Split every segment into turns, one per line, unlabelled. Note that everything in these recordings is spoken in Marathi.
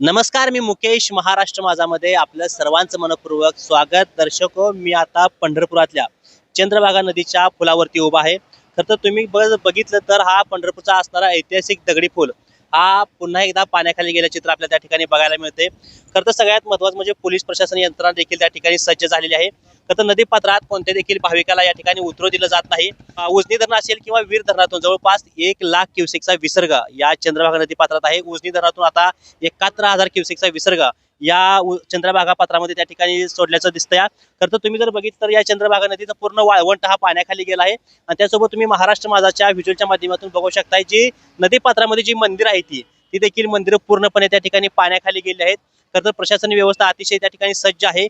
नमस्कार मी मुकेश महाराष्ट्र माझामध्ये आपलं सर्वांचं मनपूर्वक स्वागत. दर्शक हो, मी आता पंढरपुरातल्या चंद्रभागा नदीच्या पुलावरती उभा आहे. खरं तर तुम्ही बघ बघितलं तर हा पंढरपूरचा असणारा ऐतिहासिक दगडी पूल हा पुन्हा एकदा पाण्याखाली गेल्या चित्र आपल्याला त्या ठिकाणी बघायला मिळते खरं तर सगळ्यात महत्त्वाचं म्हणजे पोलीस प्रशासन यंत्रणा देखील त्या ठिकाणी सज्ज झालेली आहे. तर नदी पात्रात कोणत्या देखील भाविकाला या ठिकाणी उतरू दिलं जात नाही? उजनी धरण असेल किंवा वीर धरणातून जवळपास एक लाख क्युसेकचा विसर्ग या चंद्रभागा नदी पात्रात आहे. उजनी धरणातून आता एकाहत्तर हजार क्युसेकचा विसर्ग या चंद्रभागा पात्रामध्ये त्या ठिकाणी सोडल्याचं दिसतंय. तर तुम्ही जर बघितलं तर या चंद्रभागा नदीचा पूर्ण वाळवंट हा पाण्याखाली गेला आहे. आणि त्यासोबत तुम्ही महाराष्ट्र माझाच्या व्हिज्युअलच्या माध्यमातून बघू शकताय जी नदी पात्रामध्ये जी मंदिर आहे ती ती देखील मंदिरं पूर्णपणे त्या ठिकाणी पाण्याखाली गेली आहेत. खरं तर प्रशासन व्यवस्था अतिशय त्या ठिकाणी सज्ज आहे.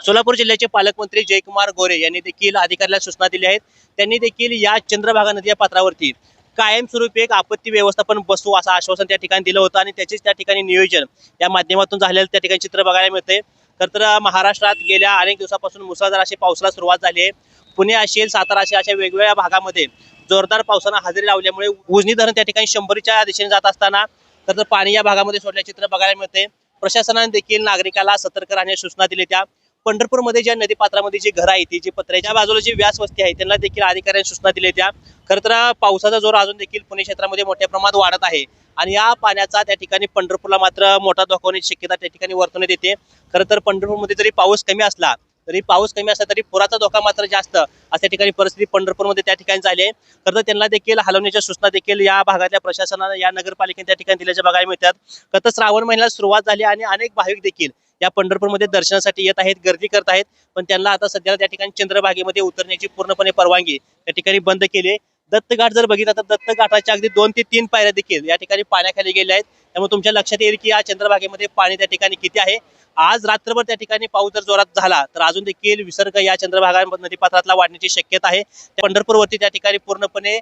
सोलापूर जिल्ह्याचे पालकमंत्री जयकुमार गोरे यांनी देखील अधिकाऱ्याला सूचना दिल्या आहेत. त्यांनी देखील या चंद्रभागा नदी या पात्रावरती कायमस्वरूपी एक आपत्ती व्यवस्थापन बसू असं आश्वासन त्या ठिकाणी दिलं होतं आणि त्याचेच त्या ठिकाणी नियोजन या माध्यमातून झालेलं त्या ठिकाणी चित्र बघायला मिळते तर महाराष्ट्रात गेल्या अनेक दिवसापासून मुसळधार अशी पावसाला सुरुवात झाली आहे. पुणे असेल सातारा असेल अशा वेगवेगळ्या भागामध्ये जोरदार पावसानं हजेरी लावल्यामुळे उजनी धरण त्या ठिकाणी शंभरीच्या दिशेने जात असताना तर तर पाणी या भागामध्ये सोडल्या चित्र बघायला मिळते प्रशासनाने देखील नागरिकाला सतर्क राहण्याची सूचना दिली त्या पंढरपूरमध्ये ज्या नदीपात्रामध्ये जी घरं आहे ती जी पत्र्याच्या बाजूला जी व्यास वस्ती आहे त्यांना देखील अधिकाऱ्यांनी सूचना दिल्या त्या खरं तर पावसाचा जोर अजून देखील पुणे क्षेत्रामध्ये मोठ्या प्रमाणात वाढत आहे. आणि या पाण्याचा त्या ठिकाणी पंढरपूरला मात्र मोठा धोका होण्याची शक्यता त्या ठिकाणी वर्तवण्यात येते. खरं तर पंढरपूरमध्ये जरी पाऊस कमी असला तरी पाऊस कमी असला तरी पुराचा धोका मात्र जास्त अशा ठिकाणी परिस्थिती पंढरपूरमध्ये त्या ठिकाणी झाली आहे. खरं तर त्यांना देखील हलवण्याच्या सूचना देखील या भागातल्या प्रशासनाला या नगरपालिकेने त्या ठिकाणी दिल्याच्या बघायला मिळतात. खरं तर श्रावण महिन्याला सुरुवात झाली आणि अनेक भाविक देखील या पंढरपूरमध्ये दर्शनासाठी येत आहेत गर्दी करत आहेत. पण त्यांना आता सध्याला त्या ठिकाणी चंद्रभागेमध्ये उतरण्याची पूर्णपणे परवानगी त्या ठिकाणी बंद केली आहे. दत्तघाट जर बघितला तर दत्तघाटाच्या अगदी दोन ते तीन पायऱ्या देखील या ठिकाणी पाण्याखाली गेल्या आहेत. त्यामुळे तुमच्या लक्षात येईल की या चंद्रभागेमध्ये पाणी त्या ठिकाणी किती आहे. आज रात्रभर त्या ठिकाणी पाऊस जर जोरात झाला तर अजून देखील विसर्ग या चंद्रभागा नदीपात्रातला वाढण्याची शक्यता आहे. पंढरपूरवरती त्या ठिकाणी पूर्णपणे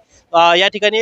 या ठिकाणी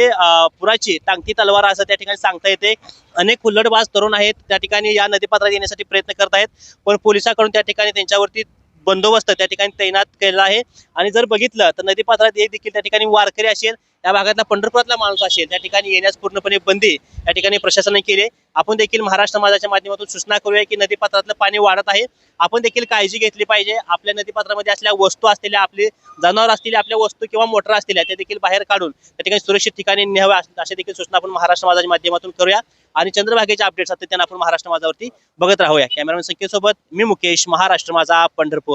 पुराची टांगती तलवार असं त्या ठिकाणी सांगता येते. अनेक हुल्लडबाज तरुण आहेत त्या ठिकाणी या नदीपात्रात येण्यासाठी प्रयत्न करत आहेत पण पोलिसांकडून त्या ठिकाणी त्यांच्यावरती बंदोबस्त त्या ठिकाणी तैनात केला आहे. आणि जर बघितलं तर नदीपात्रात एक देखील त्या ठिकाणी वारकरी असेल या भागातला पंढरपुरातला माणूस असेल त्या ठिकाणी येण्यास पूर्णपणे बंदी या ठिकाणी प्रशासनाने केली आपण देखील महाराष्ट्र समाजाच्या माध्यमातून सूचना करूया की नदीपात्रातलं पाणी वाढत आहे. आपण देखील काळजी घेतली पाहिजे. आपल्या नदीपात्रामध्ये असल्या वस्तू असलेल्या आपले जनावर असलेल्या आपल्या वस्तू किंवा मोटर असलेल्या त्या देखील बाहेर काढून त्या ठिकाणी सुरक्षित ठिकाणी न्याव्या अशा देखील सूचना आपण महाराष्ट्र समाजाच्या माध्यमातून करूया. आणि चंद्रभागेचे अपडेट सातत्यानं आपण महाराष्ट्र माझावरती बघत राहूया. कॅमेरामॅन संख्येसोबत मी मुकेश महाराष्ट्र माझा पंढरपूर.